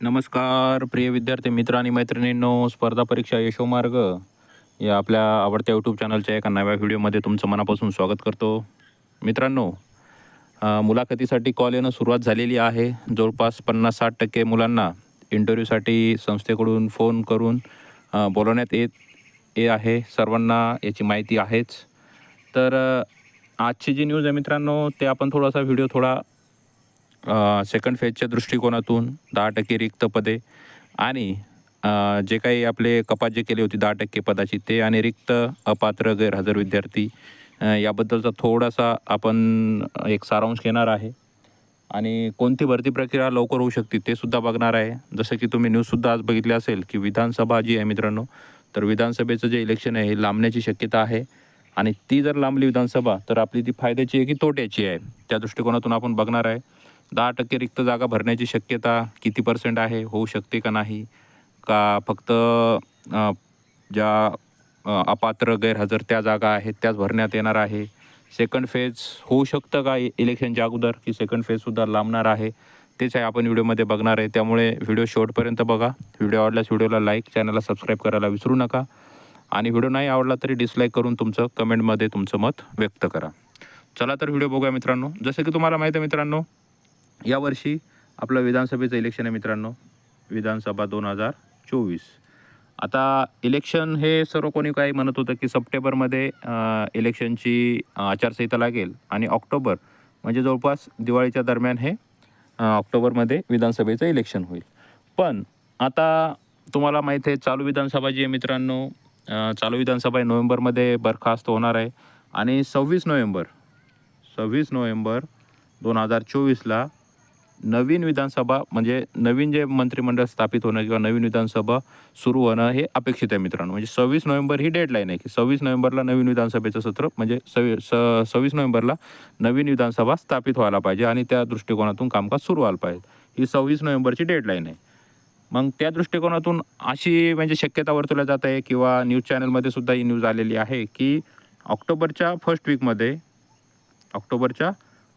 नमस्कार प्रिय विद्यार्थी मित्र आणि मैत्रिणींनो स्पर्धा परीक्षा यशोमार्ग या आपल्या आवडत्या यूट्यूब चॅनलच्या एका नव्या व्हिडिओमध्ये तुमचं मनापासून स्वागत करतो. मित्रांनो मुलाखतीसाठी कॉल येणं सुरुवात झालेली आहे. जवळपास पन्नास साठ टक्के मुलांना इंटरव्ह्यूसाठी संस्थेकडून फोन करून बोलवण्यात येत ये आहे. सर्वांना याची माहिती आहेच. तर आजची जी न्यूज आहे मित्रांनो ते आपण थोडासा व्हिडिओ थोडा सेकंड फेजच्या दृष्टिकोनातून दहा टक्के रिक्त पदे आणि जे काही आपले कपात जे केली होती दहा टक्के पदाची ते आणि रिक्त अपात्र गैरहजर विद्यार्थी याबद्दलचा थोडासा आपण एक सारांश घेणार आहे. आणि कोणती भरती प्रक्रिया लवकर होऊ शकते ते सुद्धा बघणार आहे. जसं की तुम्ही न्यूजसुद्धा आज बघितली असेल की विधानसभा जी आहे मित्रांनो तर विधानसभेचं जे इलेक्शन आहे हे लांबण्याची शक्यता आहे. आणि ती जर लांबली विधानसभा तर आपली ती फायद्याची आहे की तोट्याची आहे त्या दृष्टिकोनातून आपण बघणार आहे. दहा टक्के रिक्त जागा भरण्याची शक्यता किती पर्सेंट आहे? होऊ शकते का नाही? का फक्त ज्या अपात्र गैरहजर त्या जागा आहेत त्याच भरण्यात येणार आहे? सेकंड फेज होऊ शकतं का इलेक्शनच्या अगोदर? की सेकंड फेजसुद्धा लांबणार आहे? तेच आहे आपण व्हिडिओमध्ये बघणार आहे. त्यामुळे व्हिडिओ शेवटपर्यंत बघा. व्हिडिओ आवडल्यास व्हिडिओला लाईक चॅनलला सबस्क्राईब करायला विसरू नका. आणि व्हिडिओ नाही आवडला तरी डिसलाईक करून तुमचं कमेंटमध्ये तुमचं मत व्यक्त करा. चला तर व्हिडिओ बघूया मित्रांनो. जसं की तुम्हाला माहिती आहे मित्रांनो यावर्षी आपलं विधानसभेचं इलेक्शन आहे मित्रांनो. विधानसभा दोन हजार चोवीस. आता इलेक्शन हे सर्व कोणी काही म्हणत होतं की सप्टेंबरमध्ये इलेक्शनची आचारसंहिता लागेल आणि ऑक्टोबर म्हणजे जवळपास दिवाळीच्या दरम्यान हे ऑक्टोबरमध्ये विधानसभेचं इलेक्शन होईल. पण आता तुम्हाला माहीत आहे चालू विधानसभा जी आहे मित्रांनो चालू विधानसभा आहे नोव्हेंबरमध्ये बरखास्त होणार आहे. आणि सव्वीस नोव्हेंबर सव्वीस नोव्हेंबर दोन हजार चोवीसला नवीन विधानसभा म्हणजे नवीन जे मंत्रिमंडळ स्थापित होणं किंवा नवीन विधानसभा सुरू होणं हे अपेक्षित आहे मित्रांनो. म्हणजे सव्वीस नोव्हेंबर ही डेडलाईन आहे की सव्वीस नोव्हेंबरला नवीन विधानसभेचं सत्र म्हणजे सव्वी स सव्वीस नोव्हेंबरला नवीन विधानसभा स्थापित व्हायला पाहिजे आणि त्या दृष्टिकोनातून कामकाज सुरू व्हायला पाहिजे. ही सव्वीस नोव्हेंबरची डेडलाईन आहे. मग त्या दृष्टिकोनातून अशी म्हणजे शक्यता वर्तवल्या जात आहे किंवा न्यूज चॅनलमध्ये सुद्धा ही न्यूज आलेली आहे की ऑक्टोबरच्या फर्स्ट वीकमध्ये ऑक्टोबरच्या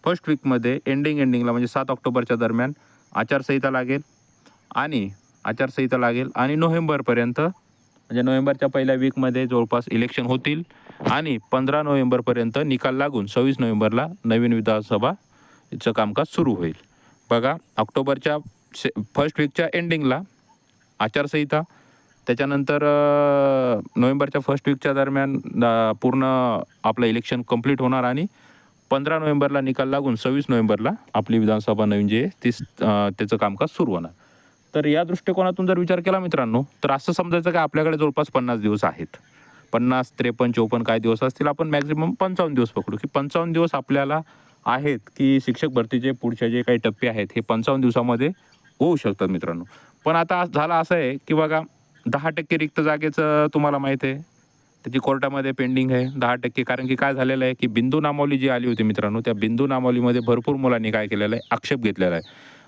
फर्स्ट वीकमध्ये एंडिंग एंडिंगला म्हणजे सात ऑक्टोबरच्या दरम्यान आचारसंहिता लागेल आणि आचारसंहिता लागेल आणि नोव्हेंबरपर्यंत म्हणजे नोव्हेंबरच्या पहिल्या वीकमध्ये जवळपास इलेक्शन होतील आणि पंधरा नोव्हेंबरपर्यंत निकाल लागून सव्वीस नोव्हेंबरला नवीन विधानसभाचं कामकाज सुरू होईल. बघा ऑक्टोबरच्या से फर्स्ट वीकच्या एंडिंगला आचारसंहिता त्याच्यानंतर नोव्हेंबरच्या फर्स्ट वीकच्या दरम्यान पूर्ण आपलं इलेक्शन कंप्लीट होणार आणि पंधरा नोव्हेंबरला निकाल लागून सव्वीस नोव्हेंबरला आपली विधानसभा नवीन जी आहे ती त्याचं कामकाज सुरू होणार. तर या दृष्टिकोनातून जर विचार केला मित्रांनो तर असं समजायचं की आपल्याकडे जवळपास पन्नास दिवस आहेत? पन्नास त्रेपन्न चौपन्न काय दिवस असतील आपण मॅक्झिमम पंचावन्न दिवस पकडू की पंचावन्न दिवस आपल्याला आहेत की शिक्षक भरतीचे पुढचे जे काही टप्पे आहेत हे पंचावन्न दिवसामध्ये होऊ शकतात मित्रांनो. पण आता झालं असं आहे की बघा दहा टक्के रिक्त जागेचं तुम्हाला माहीत आहे. त्याची कोर्टामध्ये पेंडिंग आहे दहा टक्के. कारण की काय झालेलं आहे की बिंदू नामावली जी आली होती मित्रांनो त्या बिंदू नामावलीमध्ये भरपूर मुलांनी काय केलेलं आहे आक्षेप घेतलेला आहे.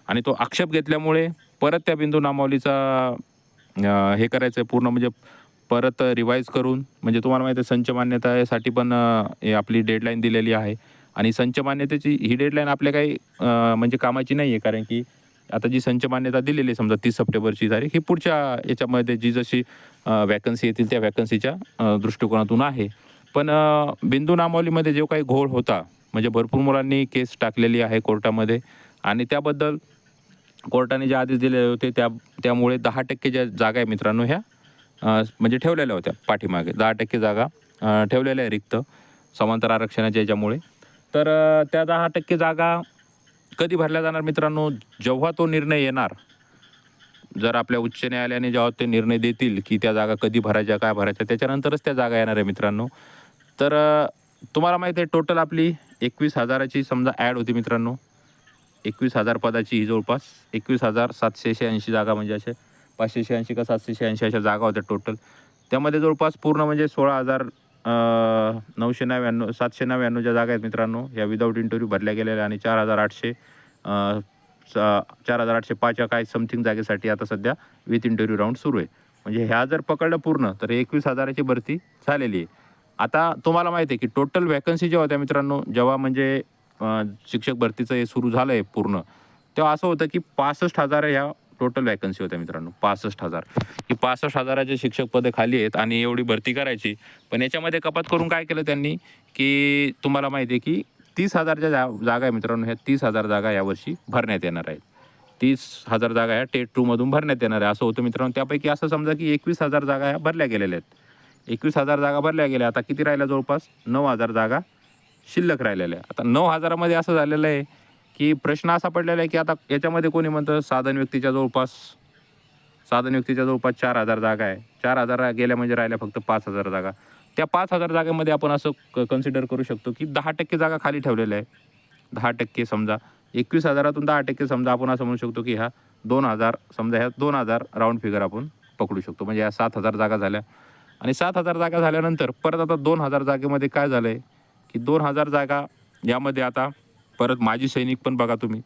आणि तो आक्षेप घेतल्यामुळे परत त्या बिंदू नामावलीचा हे करायचं आहे पूर्ण म्हणजे परत रिवाईज करून म्हणजे तुम्हाला माहिती आहे संच मान्यतासाठी पण हे आपली डेडलाईन दिलेली आहे. आणि संच मान्यतेची ही डेडलाईन आपल्या काही म्हणजे कामाची नाही आहे कारण की आता जी संच मान्यता दिलेली आहे समजा तीस सप्टेंबरची तारीख ही पुढच्या याच्यामध्ये जी जशी वॅकन्सी येतील त्या वॅकन्सीच्या दृष्टिकोनातून आहे. पण बिंदू नामावलीमध्ये जो काही घोळ होता म्हणजे भरपूर मुलांनी केस टाकलेली आहे कोर्टामध्ये आणि त्याबद्दल कोर्टाने जे आदेश दिलेले होते त्या त्यामुळे दहा टक्के ज्या जागा आहे मित्रांनो ह्या म्हणजे ठेवलेल्या होत्या पाठीमागे. दहा टक्के जागा ठेवलेल्या आहे रिक्त समांतर आरक्षणाच्या याच्यामुळे. तर त्या दहा टक्के जागा कधी भरल्या जाणार मित्रांनो? जेव्हा तो निर्णय येणार जर आपल्या उच्च न्यायालयाने जेव्हा ते निर्णय देतील की त्या जागा कधी भरायच्या काय भरायच्या त्याच्यानंतरच त्या जागा येणार आहे मित्रांनो. तर तुम्हाला माहिती आहे टोटल आपली एकवीस हजाराची समजा ॲड होती मित्रांनो. एकवीस हजार पदाची ही जवळपास एकवीस हजार सातशे शहाऐंशी जागा म्हणजे असे पाचशे शहाऐंशी का सातशे शहाऐंशी अशा जागा होत्या टोटल त्यामध्ये जवळपास पूर्ण म्हणजे सोळा हजार नऊशे नव्याण्णव सातशे नव्याण्णवच्या जागा आहेत मित्रांनो या विदाऊट इंटरव्ह्यू भरल्या गेलेल्या आणि चार हजार आठशे स- चार हजार आठशे पाच या काय समथिंग जागेसाठी आता सध्या विथ इंटरव्ह्यू राऊंड सुरू आहे. म्हणजे ह्या जर पकडलं पूर्ण तर एकवीस हजाराची भरती झालेली आहे. आता तुम्हाला माहिती आहे की टोटल वॅकन्सी जेव्हा होत्या मित्रांनो जेव्हा म्हणजे शिक्षक भरतीचं हे सुरू झालं आहे पूर्ण तेव्हा असं होतं की पासष्ट हजार ह्या टोटल वॅकन्सी होत्या मित्रांनो पासष्ट हजार. ही पासष्ट हजाराचे शिक्षक पदे खाली आहेत आणि एवढी भरती करायची. पण याच्यामध्ये कपात करून काय केलं त्यांनी? की तुम्हाला माहिती आहे की तीस हजारच्या जा जागा आहे मित्रांनो ह्या तीस हजार जागा यावर्षी भरण्यात येणार आहेत. तीस हजार जागा ह्या टेट टूमधून भरण्यात येणार आहे. असं होतं मित्रांनो. त्यापैकी असं समजा की एकवीस हजार जागा ह्या भरल्या गेलेल्या आहेत. एकवीस हजार जागा भरल्या गेल्या. आता किती राहिल्या जवळपास? नऊ हजार जागा शिल्लक राहिलेल्या आता नऊ हजारामध्ये असं झालेलं आहे की प्रश्न असा पडलेला आहे की आता याच्यामध्ये कोणी म्हणतं साधन व्यक्तीच्या जवळपास साधन व्यक्तीच्या जवळपास चार हजार जागा आहे. चार हजार गेल्या म्हणजे राहिल्या फक्त पाच हजार जागा. त्या पाच हजार जागेमध्ये आपण असं क कन्सिडर करू शकतो की दहा टक्के जागा खाली ठेवलेल्या आहे दहा टक्के समजा एकवीस हजारातून दहा टक्के समजा आपण असं म्हणू शकतो की ह्या दोन हजार समजा ह्या दोन हजार राऊंड फिगर आपण पकडू शकतो. म्हणजे ह्या सात हजार जागा झाल्या. आणि सात हजार जागा झाल्यानंतर परत आता दोन हजार जागेमध्ये काय झालं आहे की दोन हजार जागा यामध्ये आता परत माजी सैनिक पण बघा तुम्ही.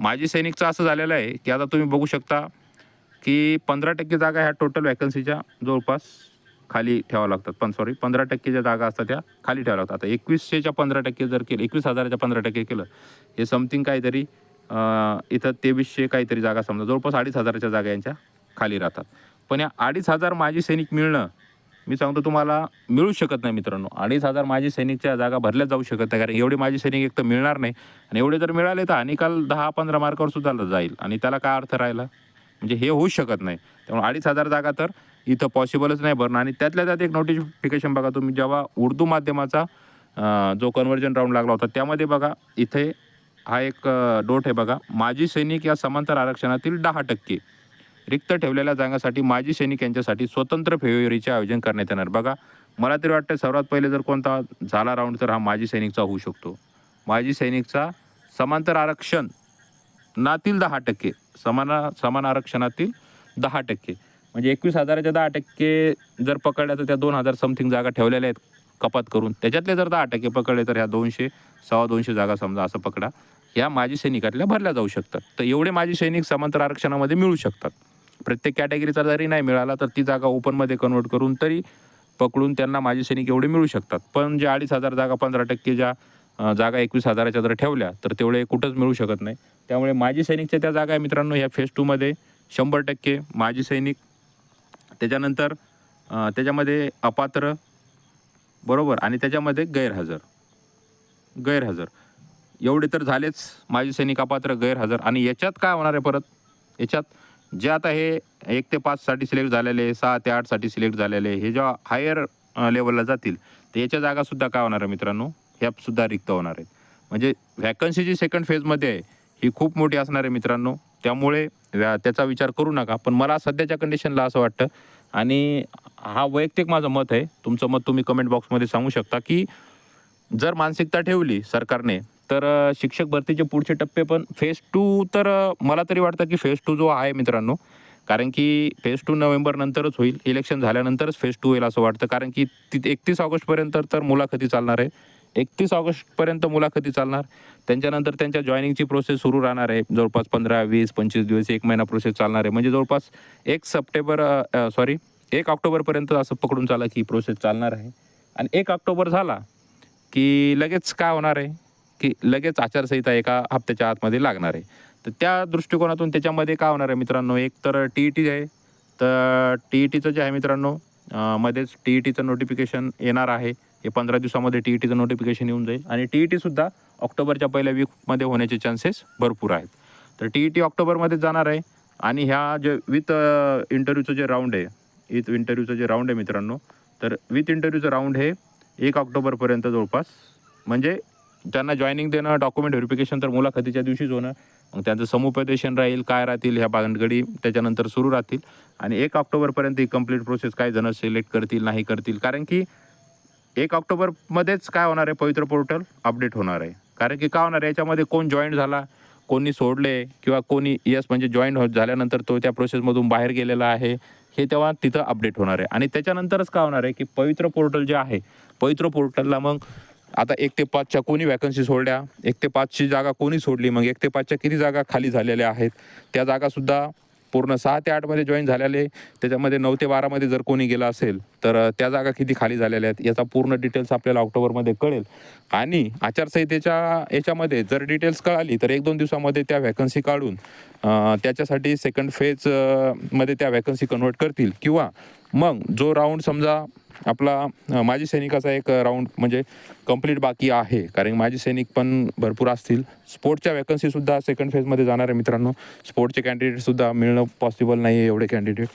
माजी सैनिकचं असं झालेलं आहे की आता तुम्ही बघू शकता की पंधरा टक्के जागा ह्या टोटल वॅकन्सीच्या जवळपास खाली ठेवावं लागतात. पण सॉरी पंधरा टक्के ज्या जागा असतात त्या खाली ठेवाव्या लागतात. आता एकवीसशेच्या पंधरा टक्के जर केलं एकवीस हजाराच्या पंधरा टक्के केलं हे समथिंग काहीतरी इथं तेवीसशे काहीतरी जागा समजा जवळपास अडीच हजाराच्या जागा यांच्या खाली राहतात. पण या अडीच हजार माजी सैनिक मिळणं मी सांगतो तुम्हाला मिळू शकत नाही मित्रांनो. अडीच हजार माजी सैनिकच्या जागा भरल्या जाऊ शकत नाही कारण एवढे माजी सैनिक एक तर मिळणार नाही. आणि एवढे जर मिळाले तर निकाल दहा पंधरा मार्कावर सुद्धा जाईल. आणि त्याला काय अर्थ राहिला? म्हणजे हे होऊ शकत नाही. त्यामुळे अडीच हजार जागा तर इथं पॉसिबलच नाही भरणं. आणि त्यातल्या त्यात एक नोटिफिकेशन बघा तुम्ही जेव्हा उर्दू माध्यमाचा जो कन्वर्जन राऊंड लागला होता त्यामध्ये बघा इथे हा एक डोट आहे बघा. माजी सैनिक या समांतर आरक्षणातील दहा टक्के रिक्त ठेवलेल्या जागांसाठी माजी सैनिक यांच्यासाठी स्वतंत्र फेब्रुवारीचे आयोजन करण्यात येणार. बघा मला तरी वाटतं सर्वात पहिले जर कोणता झाला राऊंड तर हा माजी सैनिकचा होऊ शकतो. माजी सैनिकचा समांतर आरक्षण नातील दहा टक्के समान समान आरक्षणातील दहा टक्के. म्हणजे एकवीस हजाराच्या दहा टक्के जर पकडल्या तर त्या दोन हजार समथिंग जागा ठेवलेल्या आहेत कपात करून. त्याच्यातले जर दहा टक्के पकडले तर ह्या दोनशे सव्वा दोनशे जागा समजा असं पकडा. ह्या माजी सैनिकातल्या भरल्या जाऊ शकतात. तर एवढे माजी सैनिक समांतर आरक्षणामध्ये मिळू शकतात. प्रत्येक कॅटेगरीचा जरी नाही मिळाला तर ती जागा ओपनमध्ये कन्वर्ट करून तरी पकडून त्यांना माजी सैनिक एवढे मिळू शकतात. पण जे अडीच हजार जागा पंधरा टक्के ज्या जागा एकवीस हजाराच्या जर ठेवल्या तर तेवढे कुठंच मिळू शकत नाही. त्यामुळे माजी सैनिकच्या त्या जागा आहे मित्रांनो ह्या फेज टूमध्ये शंभर टक्के माजी सैनिक. त्याच्यानंतर त्याच्यामध्ये अपात्र बरोबर आणि त्याच्यामध्ये गैरहजर. गैरहजर. एवढे तर झालेच माजी सैनिक अपात्र गैरहजर. आणि याच्यात काय होणार आहे परत? याच्यात जे आता हे एक ते पाचसाठी सिलेक्ट झालेले सहा ते आठसाठी सिलेक्ट झालेले हे जेव्हा हायर लेवलला जातील तर याच्या जागासुद्धा काय होणार आहे मित्रांनो? ह्यासुद्धा रिक्त होणार आहेत. म्हणजे व्हॅकन्सी जी सेकंड फेजमध्ये आहे ही खूप मोठी असणार आहे मित्रांनो. त्यामुळे व्या- त्याचा विचार करू नका. पण मला सध्याच्या कंडिशनला असं वाटतं. आणि हा वैयक्तिक माझं मत आहे. तुमचं मत तुम्ही कमेंट बॉक्समध्ये सांगू शकता की जर मानसिकता ठेवली सरकारने तर शिक्षक भरतीचे पुढचे टप्पे पण फेज टू तर मला तरी वाटतं की फेज टू जो आहे मित्रांनो कारण की फेज टू नोव्हेंबर नंतरच होईल इलेक्शन झाल्यानंतरच फेज टू होईल असं वाटतं. कारण की ती एकतीस ऑगस्टपर्यंत तर मुलाखती चालणार आहे. एकतीस ऑगस्टपर्यंत मुलाखती चालणार. त्यांच्यानंतर त्यांच्या जॉईनिंगची प्रोसेस सुरू राहणार आहे. जवळपास पंधरा वीस पंचवीस दिवस एक महिना प्रोसेस चालणार आहे. म्हणजे जवळपास एक सप्टेंबर सॉरी एक ऑक्टोबरपर्यंत असं पकडून चाला की प्रोसेस चालणार आहे. आणि एक ऑक्टोबर झाला की लगेच काय होणार आहे? की लगेच आचारसंहिता एका हप्त्याच्या आतमध्ये लागणार आहे. तर त्या दृष्टिकोनातून त्याच्यामध्ये काय होणार आहे मित्रांनो? एक तर टी ई टी आहे. तर टी ई टीचं जे आहे मित्रांनो मध्येच टी ई टीचं नोटिफिकेशन येणार आहे. हे पंधरा दिवसामध्ये टी ई टीचं नोटिफिकेशन येऊन जाईल. आणि टी ई टीसुद्धा ऑक्टोबरच्या पहिल्या वीकमध्ये होण्याचे चान्सेस भरपूर आहेत. तर टी ई टी ऑक्टोबरमध्ये जाणार आहे. आणि ह्या जे विथ इंटरव्ह्यूचं जे राऊंड आहे विथ इंटरव्ह्यूचं जे राऊंड आहे मित्रांनो तर विथ इंटरव्ह्यूचं राऊंड हे एक ऑक्टोबरपर्यंत जवळपास म्हणजे त्यांना जॉईनिंग देणं डॉक्युमेंट व्हेरिफिकेशन तर मुलाखतीच्या दिवशीच होणं. मग त्यांचं समुपदेशन राहील काय राहतील ह्या बांधगडी त्याच्यानंतर सुरू राहतील. आणि एक ऑक्टोबरपर्यंत ही कंप्लीट प्रोसेस काय जणं सिलेक्ट करतील नाही करतील. कारण की एक ऑक्टोबरमध्येच काय होणार आहे पवित्र पोर्टल अपडेट होणार आहे. कारण की काय होणार आहे याच्यामध्ये कोण जॉईन झाला कोणी सोडले किंवा कोणी यस म्हणजे जॉईन होत झाल्यानंतर तो त्या प्रोसेसमधून बाहेर गेलेला आहे हे तेव्हा तिथं अपडेट होणार आहे. आणि त्याच्यानंतरच काय होणार आहे की पवित्र पोर्टल जे आहे पवित्र पोर्टलला मग आता एक ते पाचच्या कोणी वॅकन्सी सोडल्या एक ते पाचची जागा कोणी सोडली? मग एक ते पाचच्या किती जागा खाली झालेल्या आहेत? त्या जागासुद्धा पूर्ण सहा ते आठमध्ये जॉईन झालेले. त्याच्यामध्ये नऊ ते बारामध्ये जर कोणी गेलं असेल तर त्या जागा किती खाली झालेल्या आहेत? याचा पूर्ण डिटेल्स आपल्याला ऑक्टोबरमध्ये कळेल. आणि आचारसंहितेच्या याच्यामध्ये जर डिटेल्स कळाली तर एक दोन दिवसामध्ये त्या व्हॅकन्सी काढून त्याच्यासाठी सेकंड फेजमध्ये त्या व्हॅकन्सी कन्वर्ट करतील. किंवा मग जो राऊंड समजा आपला माजी सैनिकाचा एक राऊंड म्हणजे कंप्लीट बाकी आहे. कारण माजी सैनिक पण भरपूर असतील. स्पोर्टच्या वॅकन्सीसुद्धा सेकंड फेजमध्ये जाणार आहे मित्रांनो. स्पोर्टचे कॅन्डिडेटसुद्धा मिळणं पॉसिबल नाही आहे एवढे कॅन्डिडेट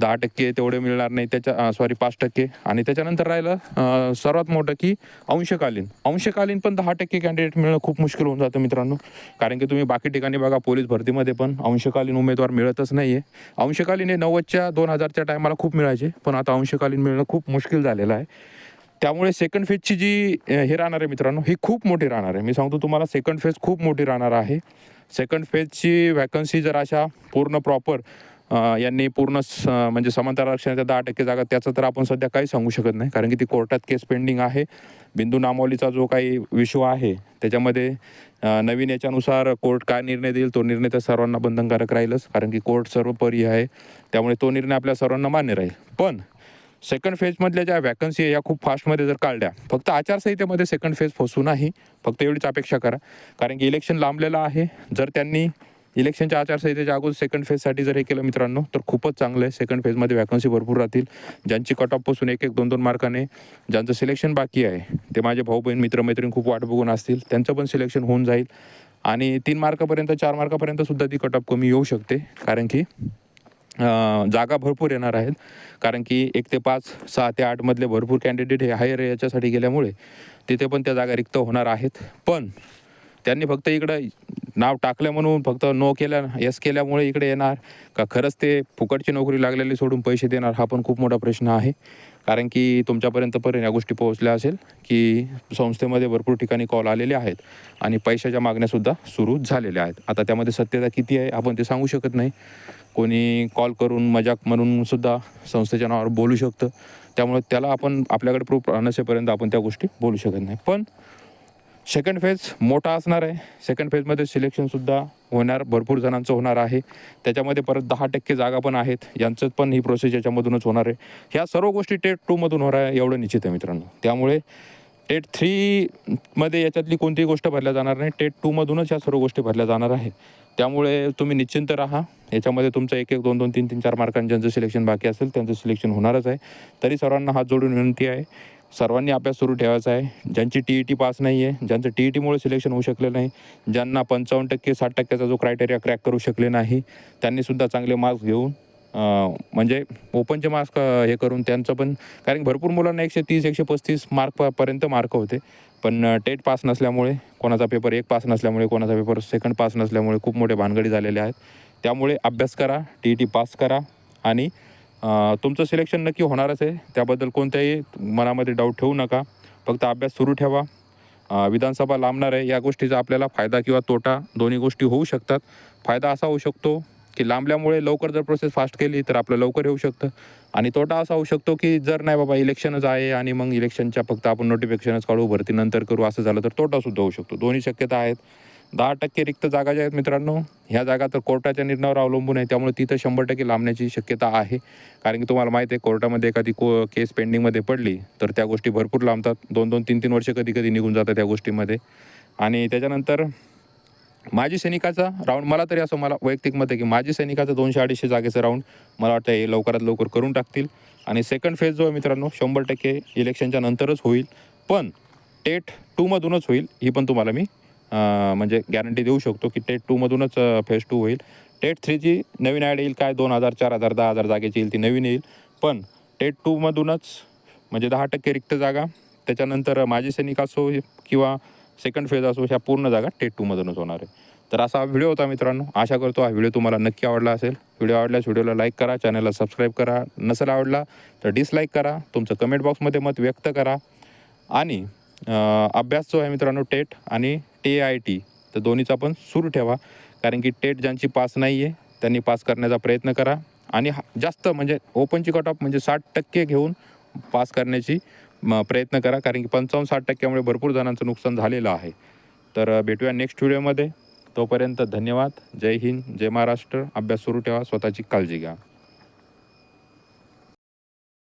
दहा टक्के तेवढे मिळणार नाही. त्याच्या सॉरी पाच टक्के. आणि त्याच्यानंतर राहिलं सर्वात मोठं की अंशकालीन. अंशकालीन पण दहा टक्के कॅन्डिडेट मिळणं खूप मुश्किल होऊन जातं मित्रांनो. कारण की तुम्ही बाकी ठिकाणी बघा पोलीस भरतीमध्ये पण अंशकालीन उमेदवार मिळतच नाही आहे अंशकालीन हे नव्वदच्या दोन हजारच्या टायमाला खूप मिळायचे. पण आता अंशकालीन मिळणं खूप मुश्किल झालेलं आहे. त्यामुळे सेकंड फेजची जी हे राहणार आहे मित्रांनो ही खूप मोठी राहणार आहे. मी सांगतो तुम्हाला सेकंड फेज खूप मोठी राहणार आहे. सेकंड फेजची वॅकन्सी जर अशा पूर्ण प्रॉपर यांनी पूर्ण स म्हणजे समांतर आरक्षणाच्या दहा टक्के जागा त्याचं तर आपण सध्या काही सांगू शकत नाही. कारण की ती कोर्टात केस पेंडिंग आहे. बिंदू नामावलीचा जो काही विषय आहे त्याच्यामध्ये नवीन याच्यानुसार कोर्ट काय निर्णय देईल तो निर्णय तर सर्वांना बंधनकारक राहीलच. कारण की कोर्ट सर्वपरी आहे त्यामुळे तो निर्णय आपल्या सर्वांना मान्य राहील. पण सेकंड फेजमधल्या ज्या वॅकन्सी आहे या खूप फास्टमध्ये जर काढल्या फक्त आचारसंहितेमध्ये सेकंड फेज फसू नाही. फक्त एवढीच अपेक्षा करा. कारण की इलेक्शन लांबलेलं आहे. जर त्यांनी इलेक्शनच्या आचारसंहितेच्या अगोदर सेकंड फेजसाठी जर हे केलं मित्रांनो तर खूपच चांगलं आहे. सेकंड फेजमध्ये वॅकन्सी भरपूर राहतील. ज्यांची कट ऑफपासून एक एक दोन दोन मार्काने ज्यांचं सिलेक्शन बाकी आहे ते माझे भाऊ बहीण मित्रमैत्रीण खूप वाट बघून असतील. त्यांचं पण सिलेक्शन होऊन जाईल. आणि तीन मार्कापर्यंत चार मार्कापर्यंत सुद्धा ती कट ऑफ कमी येऊ शकते. कारण की जागा भरपूर येणार आहेत. कारण की एक ते पाच सहा ते आठमधले भरपूर कॅन्डिडेट हे हायर याच्यासाठी गेल्यामुळे तिथे पण त्या जागा रिक्त होणार आहेत. पण त्यांनी फक्त इकडं नाव टाकलं म्हणून फक्त नो केल्या यस केल्यामुळे इकडे येणार. का खरंच ते फुकटची नोकरी लागलेली सोडून पैसे देणार हा पण खूप मोठा प्रश्न आहे. कारण की तुमच्यापर्यंत पर्यंत या गोष्टी पोहोचल्या असेल की संस्थेमध्ये भरपूर ठिकाणी कॉल आलेले आहेत आणि पैशाच्या मागण्यासुद्धा सुरू झालेल्या आहेत. आता त्यामध्ये सत्यता किती आहे आपण ते सांगू शकत नाही. कोणी कॉल करून मजाक म्हणून सुद्धा संस्थेच्या नावावर बोलू शकतं. त्यामुळे त्याला आपण आपल्याकडे प्रूफ नसेपर्यंत आपण त्या गोष्टी बोलू शकत नाही. पण सेकंड फेज मोठा असणार आहे. सेकंड फेजमध्ये सिलेक्शनसुद्धा होणार भरपूर जणांचं होणार आहे. त्याच्यामध्ये परत दहा टक्के जागा पण आहेत. यांचं पण ही प्रोसेस याच्यामधूनच होणार आहे. ह्या सर्व गोष्टी टेट टूमधून होणार आहे एवढं निश्चित आहे मित्रांनो. त्यामुळे टेट थ्रीमध्ये याच्यातली कोणतीही गोष्ट भरल्या जाणार नाही. टेट टूमधूनच ह्या सर्व गोष्टी भरल्या जाणार आहे. त्यामुळे तुम्ही निश्चिंत राहा. याच्यामध्ये तुमचं एक एक दोन दोन तीन तीन चार मार्कांचं ज्यांचं सिलेक्शन बाकी असेल त्यांचं सिलेक्शन होणारच आहे. तरी सर्वांना हात जोडून विनंती आहे. सर्वांनी अभ्यास सुरू ठेवायचा आहे. ज्यांची टी ई टी पास नाही आहे ज्यांचं टी ई टीमुळे सिलेक्शन होऊ शकलं नाही ज्यांना पंचावन्न टक्के साठ टक्क्याचा जो क्रायटेरिया क्रॅक करू शकले नाही त्यांनीसुद्धा चांगले मार्क्स घेऊन म्हणजे ओपनचे मार्क्स हे करून त्यांचं पण कारण की भरपूर मुलांना एकशे तीस एकशे पस्तीस मार्कपर्यंत मार्क होते. पण टेट पास नसल्यामुळे कोणाचा पेपर एक पास नसल्यामुळे कोणाचा पेपर सेकंड पास नसल्यामुळे खूप मोठे भानगडी झालेले आहेत. त्यामुळे अभ्यास करा टी ई टी पास करा आणि तुमचं सिलेक्शन नक्की होणारच आहे. त्याबद्दल कोणत्याही मनामध्ये डाऊट ठेवू नका. फक्त अभ्यास सुरू ठेवा. विधानसभा लांबणार आहे. या गोष्टीचा आपल्याला फायदा किंवा तोटा दोन्ही गोष्टी होऊ शकतात. फायदा असा होऊ शकतो की लांबल्यामुळे लवकर जर प्रोसेस फास्ट केली तर आपलं लवकर येऊ शकतं. आणि तोटा असा होऊ शकतो की जर नाही बाबा इलेक्शनच आहे आणि मग इलेक्शनच्या फक्त आपण नोटिफिकेशनच काढू भरती नंतर करू असं झालं तर तोटासुद्धा होऊ शकतो. दोन्ही शक्यता आहेत. दहा टक्के रिक्त जागा ज्या आहेत मित्रांनो ह्या जागा तर कोर्टाच्या निर्णयावर अवलंबून आहे. त्यामुळे तिथं शंभर टक्के लांबण्याची शक्यता आहे. कारण की तुम्हाला माहिती आहे कोर्टामध्ये एखादी को केस पेंडिंगमध्ये पडली तर त्या गोष्टी भरपूर लांबतात. दोन दोन तीन तीन वर्ष कधी कधी निघून जातात त्या गोष्टीमध्ये. आणि त्याच्यानंतर माजी सैनिकाचा राऊंड मला तरी असं मला वैयक्तिक मत आहे की माजी सैनिकाचं दोनशे अडीचशे जागेचं राऊंड मला वाटतं हे लवकरात लवकर करून टाकतील. आणि सेकंड फेज जो आहे मित्रांनो शंभर टक्के इलेक्शनच्या नंतरच होईल. पण टेट टूमधूनच होईल ही पण तुम्हाला मी म्हणजे गॅरंटी देऊ शकतो की टेट टूमधूनच फेज टू होईल. टेट थ्रीची नवीन ॲड येईल. काय दोन हजार चार हजार दहा हजार जागेची येईल ती नवीन येईल. पण टेट टूमधूनच म्हणजे दहा टक्के रिक्त जागा. त्याच्यानंतर माजी सैनिक असो किंवा सेकंड फेज असो ह्या पूर्ण जागा टेट टूमधूनच होणार आहे. तर असा हा व्हिडिओ होता मित्रांनो. आशा करतो हा व्हिडिओ तुम्हाला नक्की आवडला असेल. व्हिडिओ आवडल्यास व्हिडिओला लाईक करा चॅनलला सबस्क्राईब करा. नसेल आवडला तर डिसलाईक करा. तुमचं कमेंट बॉक्समध्ये मत व्यक्त करा. आणि अभ्यास जो आहे मित्रांनो टेट आणि टी आय टी तर दोन्हीचा पण सुरू ठेवा. कारण की टेट ज्यांची पास नाही आहे त्यांनी पास करण्याचा प्रयत्न करा. आणि हा- जास्त म्हणजे ओपनची कट ऑफ म्हणजे साठ टक्के घेऊन पास करण्याची प्रयत्न करा. कारण की पंचावन्न साठ टक्क्यामुळे भरपूर जणांचं नुकसान झालेलं आहे. तर भेटूया नेक्स्ट व्हिडिओमध्ये तोपर्यंत धन्यवाद. जय हिंद जय महाराष्ट्र. अभ्यास सुरू ठेवा. स्वतःची काळजी घ्या.